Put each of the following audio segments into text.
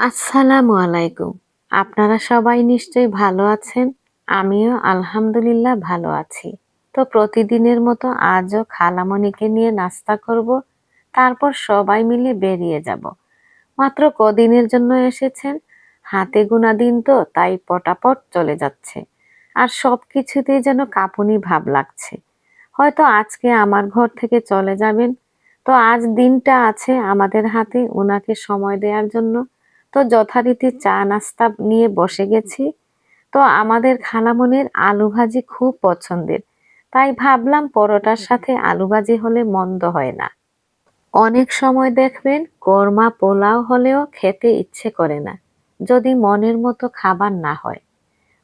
আসসালামু আলাইকুম। আপনারা সবাই নিশ্চয়ই ভালো আছেন? আমিও আলহামদুলিল্লাহ ভালো আছি। তো প্রতিদিনের মতো আজও খালামণিকে নিয়ে নাস্তা করব, তারপর সবাই মিলে বেরিয়ে যাব। মাত্র কদিনের জন্য এসেছেন, হাতে গোনা দিন তো, তাই পটাপট চলে যাচ্ছে। আর সব কিছুতেই যেন কাপুনি ভাব লাগছে। হয়তো আজকে আমার ঘর থেকে চলে যাবেন। তো আজ দিনটা আছে আমাদের হাতে ওনাকে সময় দেওয়ার জন্য। তো যথারীতি চা নাস্তা নিয়ে বসে গেছি। তো আমাদের খালামনির আলু ভাজি খুব পছন্দের। তাই ভাবলাম পরোটার সাথে আলু ভাজি হলে মন্দ হয় না। অনেক সময় দেখবেন কর্মা পোলাও হলেও খেতে ইচ্ছে করে না, যদি মনের মতো খাবার না হয়।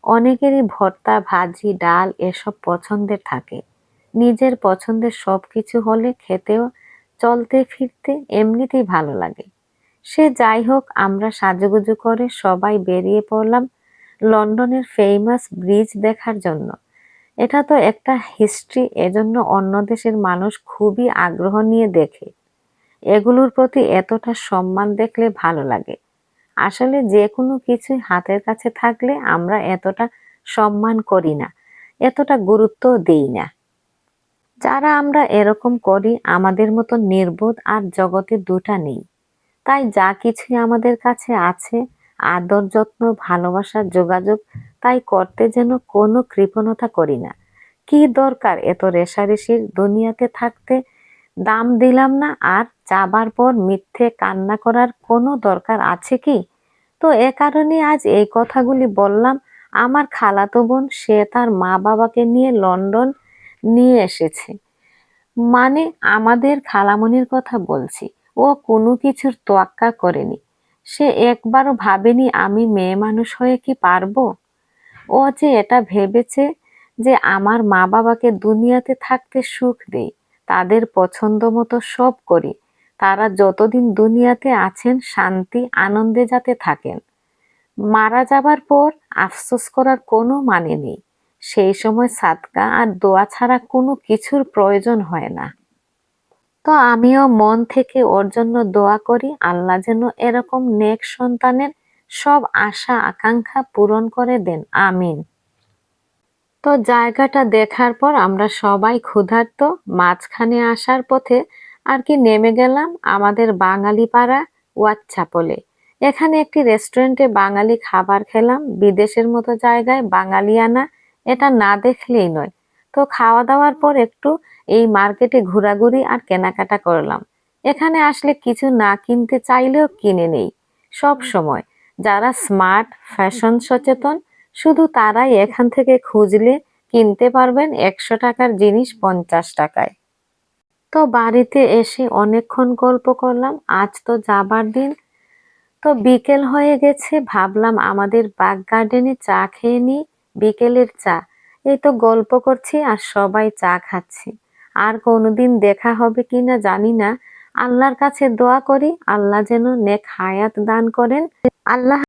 অনেকেরই ভর্তা, ভাজি, ডাল এসব পছন্দের থাকে। নিজের পছন্দের সব কিছু হলে খেতেও চলতে ফিরতে এমনিতেই ভালো লাগে। সে যাই হোক, আমরা সাজুগুজু করে সবাই বেরিয়ে পড়লাম লন্ডনের ফেমাস ব্রিজ দেখার জন্য। এটা তো একটা হিস্ট্রি এজন্য অন্য দেশের মানুষ খুবই আগ্রহ নিয়ে দেখে। এগুলোর প্রতি এতটা সম্মান দেখলে ভালো লাগে। আসলে যে কোনো কিছুই হাতের কাছে থাকলে আমরা এতটা সম্মান করি না, এতটা গুরুত্ব দেই না। যারা আমরা এরকম করি, আমাদের মতো নির্বোধ আর জগতে দুটা নেই। তাই যা কিছুই আমাদের কাছে আছে, আদর যত্ন ভালোবাসা যোগাযোগ, তাই করতে যেন কোনো কৃপণতা করি না। কি দরকার এত রেশারেশির দুনিয়াতে থাকতে? দাম দিলাম না, আর চাবার পর মিথ্যে কান্না করার কোনো দরকার আছে কি? তো এ কারণে আজ এই কথাগুলি বললাম। আমার খালাতো বোন, সে তার মা বাবাকে নিয়ে লন্ডন নিয়ে এসেছে। মানে আমাদের খালামনির কথা বলছি। ও কোনো কিছুর তোয়াক্কা করেনি। সে একবারও ভাবেনি আমি মেয়ে মানুষ হয়ে কি পারব? ও যে এটা ভেবেছে যে আমার মা বাবাকে দুনিয়াতে থাকতে সুখ দেই, তাদের পছন্দ মতো সব করি, তারা যতদিন দুনিয়াতে আছেন শান্তি, আনন্দে যাতে থাকেন। মারা যাবার পর আফসোস করার কোনো মানে নেই। সেই সময় সাদকা আর দোয়া ছাড়া কোনো কিছুর প্রয়োজন হয় না। তো আমিও মন থেকে ওর জন্য দোয়া করি, আল্লাহ যেন এরকম নেক সন্তানের সব আশা, আকাঙ্ক্ষা পূরণ করে দেন, আমিন। তো জায়গাটা দেখার পর আমরা সবাই ক্ষুধার্ত, মাঝখানে আসার পথে আর কি নেমে গেলাম আমাদের বাঙালি পাড়া ওয়াচ্ছাপলে এখানে একটি রেস্টুরেন্টে বাঙালি খাবার খেলাম, বিদেশের মতো জায়গায় বাঙালিয়ানা, এটা না দেখলেই নয়। তো খাওয়া দাওয়ার পর একটু এই মার্কেটে ঘোরাঘুরি আর কেনাকাটা করলাম। এখানে আসলে কিছু না কিনতে চাইলেও কিনে নেই। সব সময় যারা স্মার্ট, ফ্যাশন সচেতন, শুধু তারাই এখান থেকে খুঁজলে কিনতে পারবেন একশো টাকার জিনিস পঞ্চাশ টাকায়। তো বাড়িতে এসে অনেকক্ষণ গল্প করলাম, আজ তো যাবার দিন। তো বিকেল হয়ে গেছে, ভাবলাম আমাদের বাগ গার্ডেনে চা খেয়ে নিই, বিকেলের চা। এই তো গল্প করছি আর সবাই চা খাচ্ছি। আর কোনোদিন দেখা হবে কি না জানি না। আল্লাহর কাছে দোয়া করি, আল্লাহ যেন নেক হায়াত দান করেন। আল্লাহ